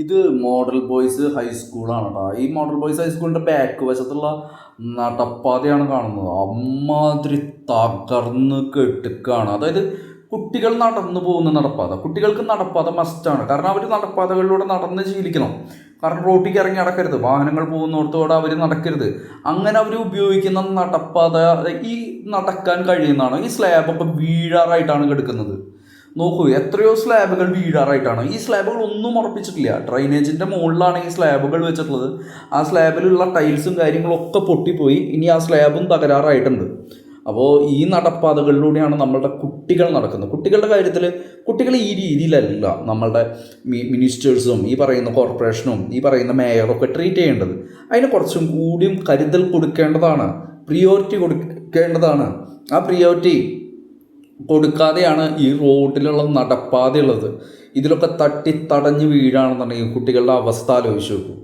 ഇത് model boys ഹൈസ്കൂളാണ് കേട്ടോ ഈ മോഡൽ ബോയ്സ് ഹൈസ്കൂളിന്റെ ബാക്ക് വശത്തുള്ള നടപ്പാതയാണ് കാണുന്നത്. അമ്മാതിരി തകർന്ന് കെട്ടുക്കാണ്. അതായത് കുട്ടികൾ നടന്നു പോകുന്ന നടപ്പാത. കുട്ടികൾക്ക് നടപ്പാത മസ്റ്റാണ് കാരണം അവർ നടപ്പാതകളിലൂടെ നടന്ന് ശീലിക്കണം. കാരണം റോട്ടിലേക്ക് ഇറങ്ങി നടക്കരുത്. വാഹനങ്ങൾ പോകുന്നിടത്തോടെ അവർ നടക്കരുത്. അങ്ങനെ അവർ ഉപയോഗിക്കുന്ന നടപ്പാത ഈ നടക്കാൻ കഴിയുന്നതാണ്. ഈ സ്ലാബ് സ്ലാബൊക്കെ വീഴാറായിട്ടാണ് കിടക്കുന്നത്. നോക്കൂ എത്രയോ സ്ലാബുകൾ വീഴാറായിട്ടാണ്. ഈ സ്ലാബുകൾ ഒന്നും ഉറപ്പിച്ചിട്ടില്ല. ഡ്രൈനേജിന്റെ മുകളിലാണ് ഈ സ്ലാബുകൾ വെച്ചിട്ടുള്ളത്. ആ സ്ലാബിലുള്ള ടൈൽസും കാര്യങ്ങളൊക്കെ പൊട്ടിപ്പോയി. ഇനി ആ സ്ലാബും തകരാറായിട്ടുണ്ട്. അപ്പോൾ ഈ നടപ്പാതകളിലൂടെയാണ് നമ്മളുടെ കുട്ടികൾ നടക്കുന്നത്. കുട്ടികളുടെ കാര്യത്തിൽ കുട്ടികൾ ഈ രീതിയിലല്ല നമ്മളുടെ മിനിസ്റ്റേഴ്സും ഈ പറയുന്ന കോർപ്പറേഷനും ഈ പറയുന്ന മേയറൊക്കെ ട്രീറ്റ് ചെയ്യേണ്ടത്. അതിന് കുറച്ചും കൂടിയും കരുതൽ കൊടുക്കേണ്ടതാണ്. പ്രിയോറിറ്റി കൊടുക്കേണ്ടതാണ്. ആ പ്രിയോറിറ്റി കൊടുക്കാതെയാണ് ഈ റോഡിലുള്ള നടപ്പാതയുള്ളത്. ഇതിലൊക്കെ തട്ടി തടഞ്ഞ് വീഴാണെന്നുണ്ടെങ്കിൽ കുട്ടികളുടെ അവസ്ഥ ആലോചിച്ച് നോക്കൂ.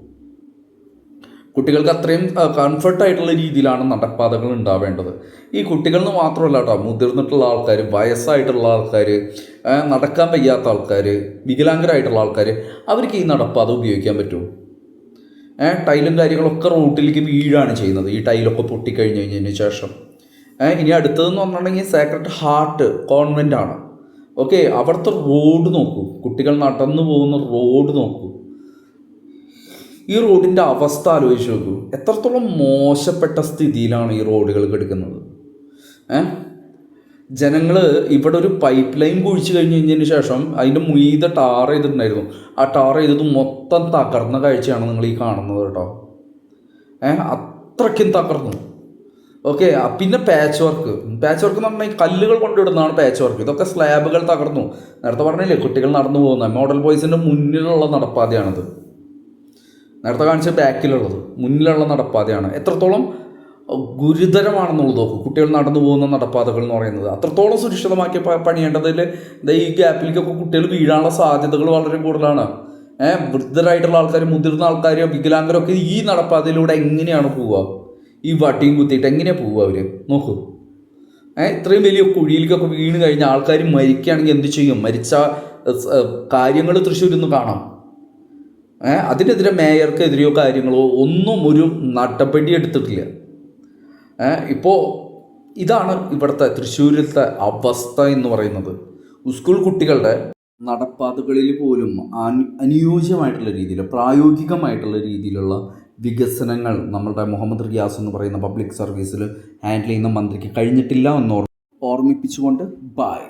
കുട്ടികൾക്ക് അത്രയും കംഫർട്ടായിട്ടുള്ള രീതിയിലാണ് നടപ്പാതകൾ ഉണ്ടാവേണ്ടത്. ഈ കുട്ടികൾ എന്ന് മാത്രമല്ല കേട്ടോ മുതിർന്നിട്ടുള്ള ആൾക്കാർ വയസ്സായിട്ടുള്ള ആൾക്കാർ നടക്കാൻ വയ്യാത്ത ആൾക്കാർ വികലാംഗരായിട്ടുള്ള ആൾക്കാർ അവർക്ക് ഈ നടപ്പാത ഉപയോഗിക്കാൻ പറ്റുമോ ടൈലും കാര്യങ്ങളൊക്കെ റോട്ടിലേക്ക് വീഴാണ് ചെയ്യുന്നത്. ഈ ടൈലൊക്കെ പൊട്ടിക്കഴിഞ്ഞ് കഴിഞ്ഞതിന് ശേഷം. ഇനി അടുത്തതെന്ന് പറഞ്ഞിട്ടുണ്ടെങ്കിൽ സേക്രട്ട് ഹാർട്ട് കോൺവെന്റ് ആണ്. ഓക്കെ അവിടുത്തെ റോഡ് നോക്കൂ. കുട്ടികൾ നടന്നു പോകുന്ന റോഡ് നോക്കൂ. ഈ റോഡിന്റെ അവസ്ഥ ആലോചിച്ച് നോക്കൂ. എത്രത്തോളം മോശപ്പെട്ട സ്ഥിതിയിലാണ് ഈ റോഡുകൾ കിടക്കുന്നത്? ഏ? ജനങ്ങൾ ഇവിടെ ഒരു പൈപ്പ് ലൈൻ കുഴിച്ച് കഴിഞ്ഞ് കഴിഞ്ഞതിന് ശേഷം അതിന്റെ മുയ്ത ടാർ ചെയ്തിട്ടുണ്ടായിരുന്നു. ആ ടാർ ചെയ്തത് മൊത്തം തകർന്ന കാഴ്ചയാണ് നിങ്ങൾ ഈ കാണുന്നത് കേട്ടോ. ഏ? അത്രയ്ക്കും തകർന്നു. ഓക്കെ പിന്നെ പാച്ച് വർക്ക് പാച്ച് വർക്ക് എന്ന് പറഞ്ഞാൽ കല്ലുകൾ കൊണ്ടിടുന്നതാണ് പാച്ച് വർക്ക് ഇതൊക്കെ സ്ലാബുകൾ തകർന്നു. നേരത്തെ പറഞ്ഞില്ലേ കുട്ടികൾ നടന്നു പോകുന്ന മോഡൽ ബോയ്സിന്റെ മുന്നിലുള്ള നടപ്പാതയാണത്. നേരത്തെ കാണിച്ച ബാക്കിലുള്ളത് മുന്നിലുള്ള നടപ്പാതയാണ്. എത്രത്തോളം ഗുരുതരമാണെന്നുള്ളത് നോക്കും. കുട്ടികൾ നടന്നു പോകുന്ന നടപ്പാതകൾ എന്ന് പറയുന്നത്. അത്രത്തോളം സുരക്ഷിതമാക്കി പണിയേണ്ടതിൽ ഈ ഗ്യാപ്പിലേക്കൊക്കെ കുട്ടികൾ വീഴാനുള്ള സാധ്യതകൾ വളരെ കൂടുതലാണ്. ഏഹ് വൃദ്ധരായിട്ടുള്ള ആൾക്കാർ മുതിർന്ന ആൾക്കാർ വികലാംഗരൊക്കെ ഈ നടപ്പാതയിലൂടെ എങ്ങനെയാണ് പോവുക? ഈ വട്ടിയും കുത്തിയിട്ട് എങ്ങനെയാണ് പോവുക അവർ നോക്കൂ. ഏഹ് ഇത്രയും വലിയ കുഴിയിലേക്കൊക്കെ വീണ് കഴിഞ്ഞാൽ ആൾക്കാർ മരിക്കുകയാണെങ്കിൽ എന്ത് ചെയ്യും? മരിച്ച കാര്യങ്ങൾ തൃശ്ശൂരിൽ നിന്ന് കാണാം. ഏഹ് അതിനെതിരെ മേയർക്കെതിരെയോ കാര്യങ്ങളോ ഒന്നും ഒരു നടപടി എടുത്തിട്ടില്ല. ഏഹ് ഇപ്പോൾ ഇതാണ് ഇവിടുത്തെ തൃശ്ശൂരിലത്തെ അവസ്ഥ എന്ന് പറയുന്നത്. സ്കൂൾ കുട്ടികളുടെ നടപ്പാതകളിൽ പോലും അനുയോജ്യമായിട്ടുള്ള രീതിയിൽ പ്രായോഗികമായിട്ടുള്ള രീതിയിലുള്ള വികസനങ്ങൾ നമ്മളുടെ മുഹമ്മദ് റിയാസ് എന്ന് പറയുന്ന പബ്ലിക് സർവീസിൽ ഹാൻഡിൽ ചെയ്യുന്ന മന്ത്രിക്ക് കഴിഞ്ഞിട്ടില്ല എന്ന് ഓർ- ഓർമ്മിപ്പിച്ചുകൊണ്ട് ബായ്